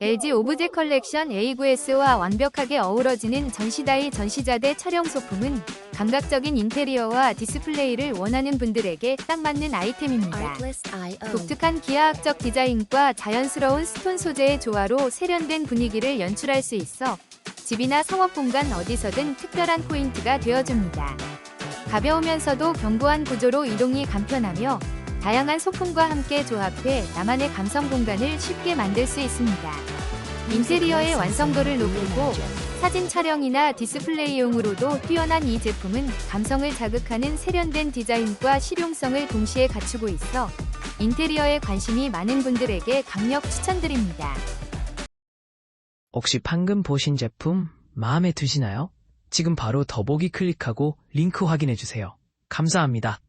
LG 오브제 컬렉션 A9S와 완벽하게 어우러지는 전시다이 전시자재 촬영 소품은 감각적인 인테리어와 디스플레이를 원하는 분들에게 딱 맞는 아이템입니다. 독특한 기하학적 디자인과 자연스러운 스톤 소재의 조화로 세련된 분위기를 연출할 수 있어 집이나 상업 공간 어디서든 특별한 포인트가 되어줍니다. 가벼우면서도 견고한 구조로 이동이 간편하며 다양한 소품과 함께 조합해 나만의 감성 공간을 쉽게 만들 수 있습니다. 인테리어의 완성도를 높이고 사진 촬영이나 디스플레이용으로도 뛰어난 이 제품은 감성을 자극하는 세련된 디자인과 실용성을 동시에 갖추고 있어 인테리어에 관심이 많은 분들에게 강력 추천드립니다. 혹시 방금 보신 제품 마음에 드시나요? 지금 바로 더보기 클릭하고 링크 확인해주세요. 감사합니다.